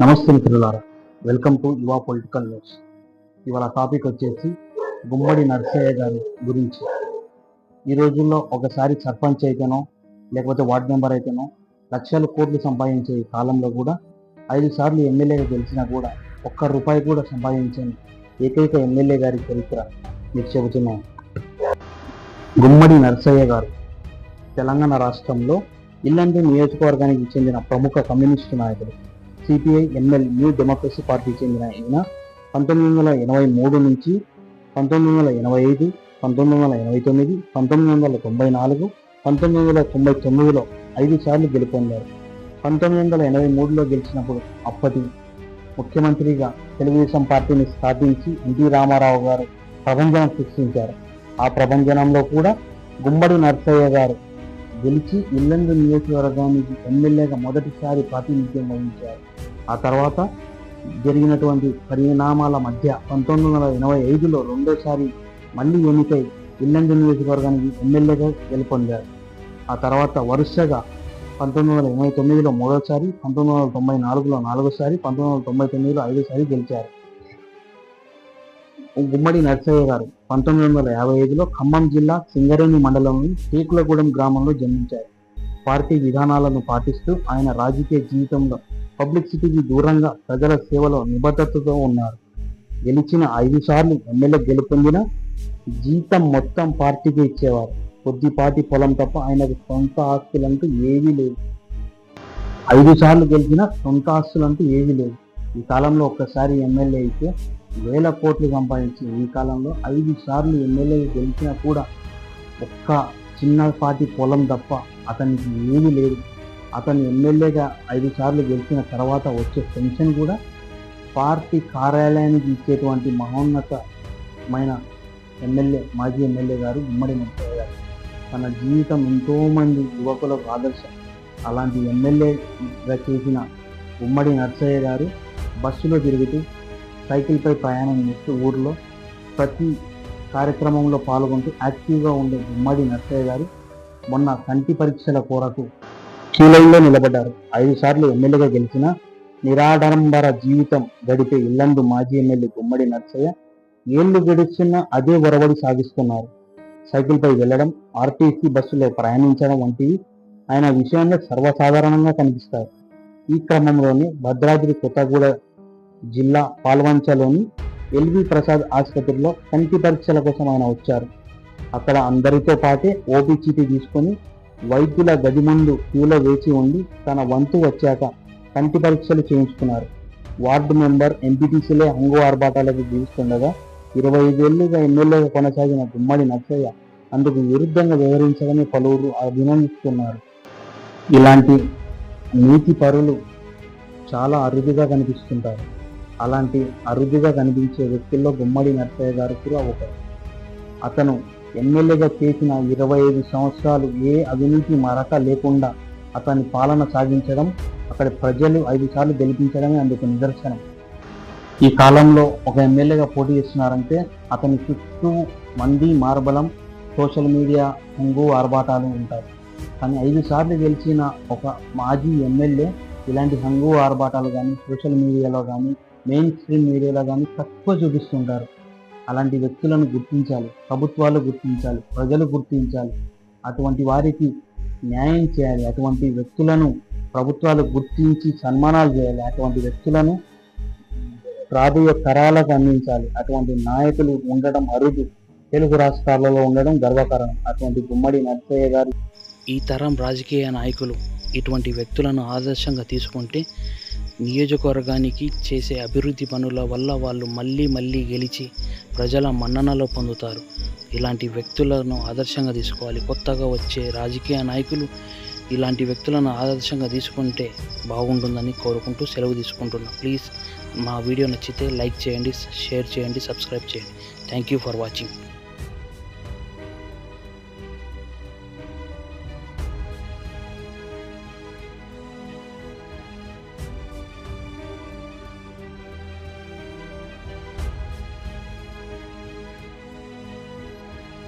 నమస్తే మిత్రులారా. Welcome to Yuva political news. ఇవాళ టాపిక్ వచ్చేసి గుమ్మడి నర్సయ్య గారి గురించి. ఈ రోజుల్లో ఒకసారి సర్పంచ్ అయితేనో లేకపోతే వార్డు మెంబర్ అయితేనో లక్షల కోట్లు సంపాదించే ఈ కాలంలో కూడా ఐదు సార్లు ఎమ్మెల్యేగా గెలిచినా కూడా ఒక్క రూపాయి కూడా సంపాదించని ఏకైక ఎమ్మెల్యే గారి చరిత్ర మీకు చెబుతున్నాను గుమ్మడి నర్సయ్య గారు తెలంగాణ రాష్ట్రంలో ఇల్లందు నియోజకవర్గానికి చెందిన ప్రముఖ కమ్యూనిస్టు నాయకుడు. CPI ML new democracy party చెందిన ఈయన పంతొమ్మిది వందల ఎనభై మూడు నుంచి పంతొమ్మిది వందల ఎనభై ఐదు పంతొమ్మిది వందల ఎనభై తొమ్మిది పంతొమ్మిది వందల తొంభై నాలుగు పంతొమ్మిది వందల తొంభై తొమ్మిదిలో ఐదు సార్లు గెలుపొందారు. పంతొమ్మిది వందల ఎనభై మూడులో గెలిచినప్పుడు అప్పటి ముఖ్యమంత్రిగా తెలుగుదేశం పార్టీని స్థాపించి ఎన్టీ రామారావు గారు ప్రభంజనం సృష్టించారు. ఆ ప్రభంజనంలో కూడా గుమ్మడి నర్సయ్య గారు గెలిచి ఇల్లందు నియోజకవర్గానికి ఎమ్మెల్యేగా మొదటిసారి ప్రాతినిధ్యం వహించారు. ఆ తర్వాత జరిగినటువంటి పరిణామాల మధ్య పంతొమ్మిది వందల ఎనభై ఐదులో రెండోసారి మళ్ళీ ఎన్నికై ఇల్లందు నియోజకవర్గానికి ఎమ్మెల్యేగా గెలుపొందారు. ఆ తర్వాత వరుసగా పంతొమ్మిది వందల ఎనభై తొమ్మిదిలో మూడోసారి పంతొమ్మిది వందల తొంభై నాలుగులో నాలుగోసారి పంతొమ్మిది వందల తొంభై తొమ్మిదిలో ఐదోసారి గెలిచారు. గుమ్మడి నర్సయ్య గారు పంతొమ్మిది వందల యాభై ఐదులో ఖమ్మం జిల్లా సింగరేణి మండలంలోని శ్రీకులగూడెం గ్రామంలో జన్మించారు. పార్టీ విధానాలను పాటిస్తూ ఆయన రాజకీయ జీవితంలో పబ్లిసిటీకి దూరంగా ప్రజల సేవలో నిబద్ధతతో ఉన్నారు. గెలిచిన ఐదు సార్లు ఎమ్మెల్యే గెలుపొందిన జీతం మొత్తం పార్టీకి ఇచ్చేవారు. కొద్దిపాటి పొలం తప్ప ఆయనకు సొంత ఆస్తులంటూ ఏవీ లేవు. ఐదు సార్లు గెలిచిన సొంత ఆస్తులంటూ ఏవీ లేవు. ఈ కాలంలో ఒక్కసారి ఎమ్మెల్యే అయితే వేల కోట్లు సంపాదించి ఈ కాలంలో ఐదు సార్లు ఎమ్మెల్యే గెలిచినా కూడా ఒక్క చిన్నపాటి పొలం తప్ప అతనికి ఏమీ లేదు. అతను ఎమ్మెల్యేగా ఐదు సార్లు గెలిచిన తర్వాత వచ్చే పెన్షన్ కూడా పార్టీ కార్యాలయానికి ఇచ్చేటువంటి మహోన్నతమైన ఎమ్మెల్యే మాజీ ఎమ్మెల్యే గారు ఉమ్మడి ముత్తయ్య గారు. తన జీవితం ఎంతోమంది యువకులకు ఆదర్శం. అలాంటి ఎమ్మెల్యేగా చేసిన ఉమ్మడి నర్సయ్య గారు బస్సులో తిరుగుతూ సైకిల్పై ప్రయాణం చేస్తూ ఊర్లో ప్రతి కార్యక్రమంలో పాల్గొంటూ యాక్టివ్గా ఉండే ఉమ్మడి నర్సయ్య గారు మొన్న కంటి పరీక్షల కొరకు క్యూలైన్లో నిలబడ్డారు. ఐదు సార్లు ఎమ్మెల్యేగా గెలిచిన నిరాడంబర జీవితం గడిపే ఇల్లందు మాజీ ఎమ్మెల్యే గుమ్మడి నర్సయ్య ఏళ్ళు గడుస్తున్నా అదే ఒరవడి సాగిస్తున్నారు. సైకిల్పై వెళ్ళడం ఆర్టీసీ బస్సులో ప్రయాణించడం వంటివి ఆయన విషయంలో సర్వసాధారణంగా కనిపిస్తాయి ఈ క్రమంలోనే భద్రాద్రి కొత్తగూడ జిల్లా పాల్వంచలోని ఎల్వి ప్రసాద్ ఆసుపత్రిలో కంటి పరీక్షల కోసం ఆయన వచ్చారు. అక్కడ అందరితో పాటే ఓపీ చీటీ తీసుకొని వైద్యుల గది ముందు క్యూలో వేచి ఉండి తన వంతు వచ్చాక కంటి పరీక్షలు చేయించుకున్నారు. వార్డు మెంబర్ ఎంపీటీసీలో హంగు ఆర్భాటాలకు జీవిస్తుండగా ఇరవై ఐదేళ్ళుగా ఎమ్మెల్యేగా కొనసాగిన గుమ్మడి నర్సయ్య అందుకు విరుద్ధంగా వ్యవహరించడమే పలువురు అభినందిస్తున్నారు. ఇలాంటి నీతి పరులు చాలా అరుదుగా కనిపిస్తుంటారు. అలాంటి అరుదుగా కనిపించే వ్యక్తుల్లో గుమ్మడి నర్సయ్య గారు కూడా ఒకరు. అతను ఎమ్మెల్యేగా చేసిన ఇరవై ఐదు సంవత్సరాలు ఏ అవినీతి మరక లేకుండా అతని పాలన సాగించడం అక్కడ ప్రజలు ఐదు సార్లు గెలిపించడమే అందుకు నిదర్శనం. ఈ కాలంలో ఒక ఎమ్మెల్యేగా పోటీ చేస్తున్నారంటే అతని చుట్టూ మంది మార్బలం సోషల్ మీడియా హంగు ఆర్భాటాలు ఉంటాయి. కానీ ఐదు సార్లు గెలిచిన ఒక మాజీ ఎమ్మెల్యే ఇలాంటి హంగు ఆర్భాటాలు కానీ సోషల్ మీడియాలో కానీ మెయిన్ స్ట్రీమ్ మీడియాలో కానీ తక్కువ చూపిస్తుంటారు. అలాంటి వ్యక్తులను గుర్తించాలి ప్రభుత్వాలు గుర్తించాలి ప్రజలు గుర్తించాలి. అటువంటి వారికి న్యాయం చేయాలి అటువంటి వ్యక్తులను ప్రభుత్వాలు గుర్తించి సన్మానాలు చేయాలి. అటువంటి వ్యక్తులను రాబోయే తరాలకు అందించాలి. అటువంటి నాయకులు ఉండడం అరుదు. తెలుగు రాష్ట్రాలలో ఉండడం గర్వకారణం. అటువంటి గుమ్మడి నర్సయ్య గారు ఈ తరం రాజకీయ నాయకులు ఇటువంటి వ్యక్తులను ఆదర్శంగా తీసుకుంటే నియోజకవర్గానికి చేసే అభివృద్ధి పనుల వల్ల వాళ్ళు మళ్ళీ మళ్ళీ గెలిచి ప్రజల మన్ననలో పొందుతారు. ఇలాంటి వ్యక్తులను ఆదర్శంగా తీసుకోవాలి. కొత్తగా వచ్చే రాజకీయ నాయకులు ఇలాంటి వ్యక్తులను ఆదర్శంగా తీసుకుంటే బాగుంటుందని కోరుకుంటూ సెలవు తీసుకుంటున్నా. ప్లీజ్ మా వీడియో నచ్చితే లైక్ చేయండి షేర్ చేయండి సబ్స్క్రైబ్ చేయండి. Thank you for watching.